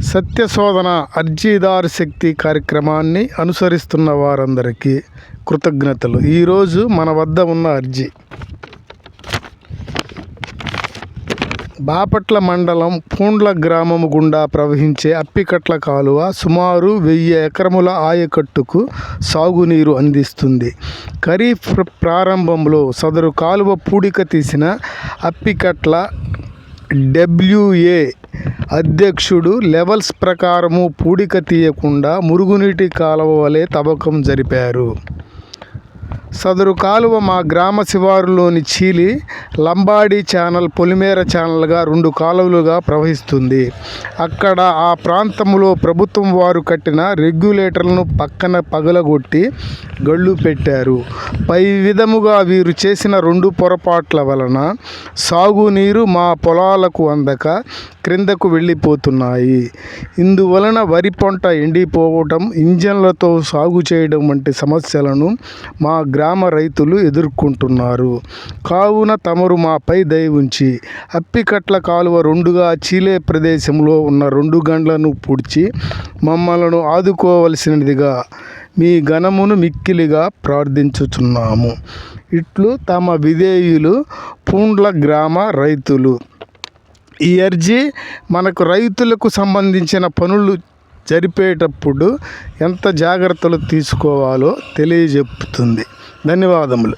సత్యశోధన అర్జీదారు శక్తి కార్యక్రమాన్ని అనుసరిస్తున్న వారందరికీ కృతజ్ఞతలు. ఈరోజు మన వద్ద ఉన్న అర్జీ. బాపట్ల మండలం పూండ్ల గ్రామం గుండా ప్రవహించే అప్పికట్ల కాలువ సుమారు వెయ్యి ఎకరముల ఆయకట్టుకు సాగునీరు అందిస్తుంది. ఖరీఫ్ ప్రారంభంలో సదరు కాలువ పూడిక తీసిన అప్పికట్ల డబ్ల్యూఏ అధ్యక్షుడు లెవెల్స్ ప్రకారము పూడిక తీయకుండా మురుగునీటి కాలువ వలె తవ్వకం జరిపారు. సదరు కాలువ మా గ్రామ శివారులోని చీలి లంబాడి ఛానల్ పొలిమేర ఛానల్గా రెండు కాలువలుగా ప్రవహిస్తుంది. అక్కడ ఆ ప్రాంతంలో ప్రభుత్వం వారు కట్టిన రెగ్యులేటర్లను పక్కన పగలగొట్టి గళ్ళు పెట్టారు. పై విధముగా వీరు చేసిన రెండు పొరపాట్ల వలన సాగునీరు మా పొలాలకు అందక క్రిందకు వెళ్ళిపోతున్నాయి. ఇందువలన వరి పంట ఎండిపోవటం ఇంజన్లతో సాగు చేయడం వంటి సమస్యలను మా గ్రామ రైతులు ఎదుర్కొంటున్నారు. కావున తమరు మాపై దయ ఉంచి అప్పికట్ల కాలువ రెండుగా చీలే ప్రదేశంలో ఉన్న రెండు గండ్లను పూడ్చి మమ్మలను ఆదుకోవలసినదిగా మీ ఘనమును మిక్కిలిగా ప్రార్థించుచున్నాము. ఇట్లు తమ విధేయులు పూండ్ల గ్రామ రైతులు. ఈ అర్జీ మనకు రైతులకు సంబంధించిన పనులు జరిపేటప్పుడు ఎంత జాగ్రత్తలు తీసుకోవాలో తెలియజెప్పుతుంది ధన్యవాదములు.